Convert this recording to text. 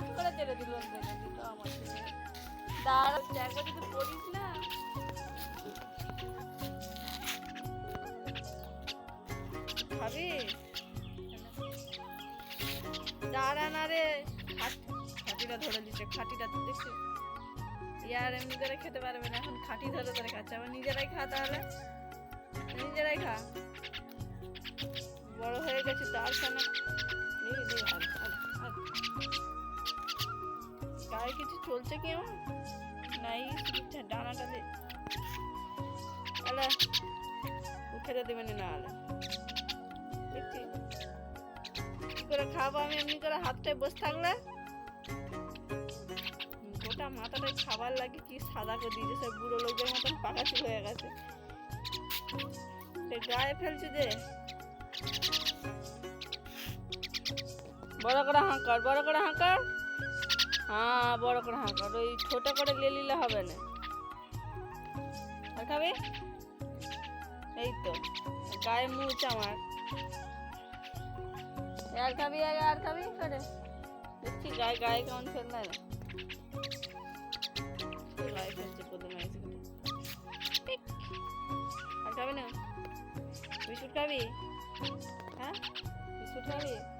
দিল রেখে দিল আমার খাবি দাঁড়া না। রে। খাট- খাটিটা ধরে দিচ্ছে খাটিটা দেখছিস ইয়ার এমনি করে খেতে পারবে না এখন খাটি ধরে ধরে খাচ্ছে। আবার নিজেরাই খা তাহলে। নিজেরাই খা। বড় হয়ে গেছে তার সামনে নে, গায়ে কিছু চলছে কি আমার নাই ডানাটা দে। আলে খেতে দেবে না আলে। কি করে খাব আমি? এমনি করে হাতটায় বসে থাকলে? গোটা মাথাটায় খাবার লাগে, কি সাদা করে দিয়েছে সব বুড়ো লোকের মতন পাকা চুল হয়ে গেছে। গায়ে ফেলছে যে। বড় করে হাঁকার, বড় করে হাঁকার। হ্যাঁ বড় করে হাঁকার ওই ছোট করে লে নিলে হবে না। আর খাবে? এই তো, গায়ে মুছ আমার। আর খাবি, আর আর খাবি করে? দেখছি গায়ে গায়ে কেমন ফেললে না গায়ে ফেলছে প্রথমে আর খাবি না? বিস্কুট খাবি? হ্যাঁ? বিস্কুট খাবি?